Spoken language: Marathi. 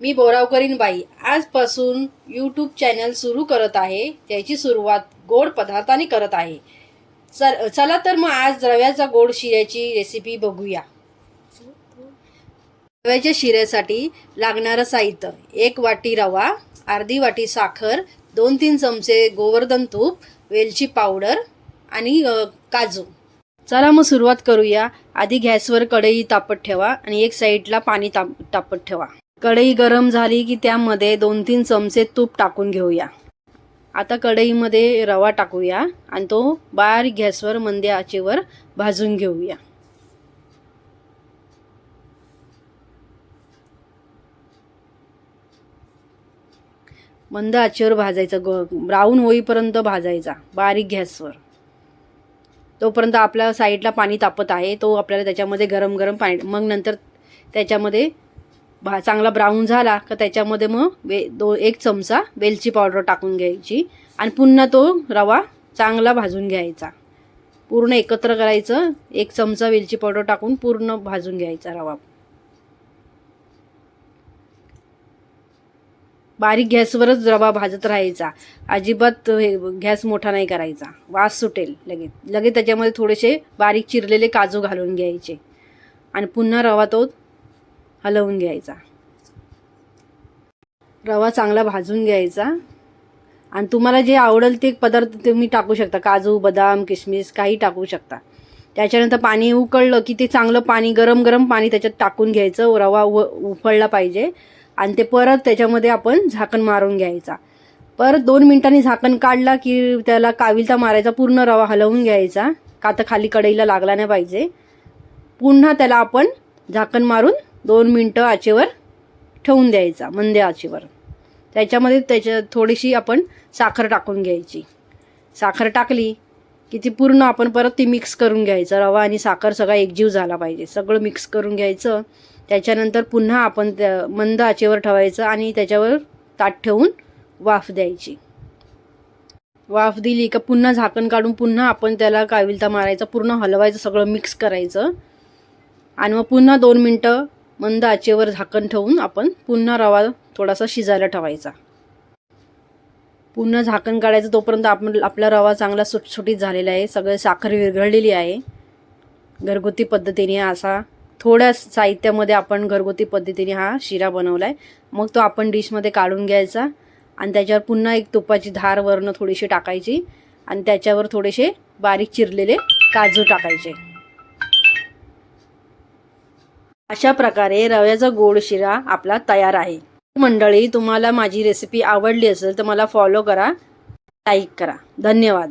मी बोरावकरीन बाई आजपासून यूट्यूब चॅनल सुरू करत आहे त्याची सुरुवात गोड पदार्थाने करत आहे. चल चला तर मग आज रव्याचा गोड शिऱ्याची रेसिपी बघूया. रव्याच्या शिऱ्यासाठी लागणारं साहित्य एक वाटी रवा अर्धी वाटी साखर दोन तीन चमचे गोवर्धन तूप वेलची पावडर आणि काजू. चला मग सुरुवात करूया. आधी गॅसवर कढई तापत ठेवा आणि एक साईडला पाणी ताप तापत ठेवा. कढई गरम झाली की त्यामध्ये दोन तीन चमचे तूप टाकून घेऊया. आता कढईमध्ये रवा टाकूया आणि तो बारीक गॅसवर मंद्या आचेवर भाजून घेऊया. मंद आचेवर भाजायचा ग ब्राऊन होईपर्यंत भाजायचा बारीक गॅसवर. तोपर्यंत आपल्या साईडला पाणी तापत आहे तो आपल्याला त्याच्यामध्ये गरम गरम पाणी मग नंतर त्याच्यामध्ये भा चांगला ब्राऊन झाला का त्याच्यामध्ये मग वे दो एक चमचा वेलची पावडर टाकून घ्यायची. आणि पुन्हा तो रवा चांगला भाजून घ्यायचा. पूर्ण एकत्र करायचं. एक चमचा वेलची पावडर टाकून पूर्ण भाजून घ्यायचा रवा. बारीक गॅसवरच रवा भाजत राहायचा. अजिबात हे गॅस मोठा नाही करायचा. वास सुटेल लगेच. लगेच त्याच्यामध्ये थोडेसे बारीक चिरलेले काजू घालून घ्यायचे. आणि पुन्हा रवा तो हलवून घ्यायचा. रवा चांगला भाजून घ्यायचा. आणि तुम्हाला जे आवडेल ते पदार्थ तुम्ही टाकू शकता. काजू बदाम किशमिश काही टाकू शकता. त्याच्यानंतर पाणी उकळलं की ते चांगलं पाणी गरम गरम पाणी त्याच्यात टाकून घ्यायचं. रवा व उफळला पाहिजे. आणि ते परत त्याच्यामध्ये आपण झाकण मारून घ्यायचा. परत दोन मिनिटांनी झाकण काढला की त्याला काविलता मारायचा. पूर्ण रवा हलवून घ्यायचा. का तर खाली कढईला लागला नाही पाहिजे. पुन्हा त्याला आपण झाकण मारून दोन मिनटं आचेवर ठेवून द्यायचा मंद आचेवर. त्याच्यामध्ये त्याच्या थोडीशी आपण साखर टाकून घ्यायची. साखर टाकली की ती पूर्ण आपण परत ती मिक्स करून घ्यायचं. रवा आणि साखर सगळा एकजीव झाला पाहिजे. सगळं मिक्स करून घ्यायचं. त्याच्यानंतर पुन्हा आपण त्या मंद आचेवर ठेवायचं आणि त्याच्यावर ताट ठेवून वाफ द्यायची. वाफ दिली का पुन्हा झाकण काढून पुन्हा आपण त्याला काविलता मारायचा पूर्ण हलवायचं सगळं मिक्स करायचं. आणि मग पुन्हा दोन मिनटं मंद आचेवर झाकण ठेवून आपण पुन्हा रवा थोडासा शिजायला ठेवायचा. पुन्हा झाकण काढायचं तोपर्यंत आपण आपला रवा चांगला सुटसुटीत झालेला आहे. सगळे साखर विरघळलेली आहे. घरगुती पद्धतीने असा थोड्या साहित्यामध्ये आपण घरगुती पद्धतीने हा शिरा बनवला आहे मग तो आपण डिशमध्ये काढून घ्यायचा आणि त्याच्यावर पुन्हा एक तुपाची धार वरनं थोडीशी टाकायची आणि त्याच्यावर थोडेसे बारीक चिरलेले काजू टाकायचे. अशा प्रकारे रव्याचा गोड शिरा आपला तयार आहे. मंडळी तुम्हाला माझी रेसिपी आवडली असेल तर मला फॉलो करा लाईक करा. धन्यवाद.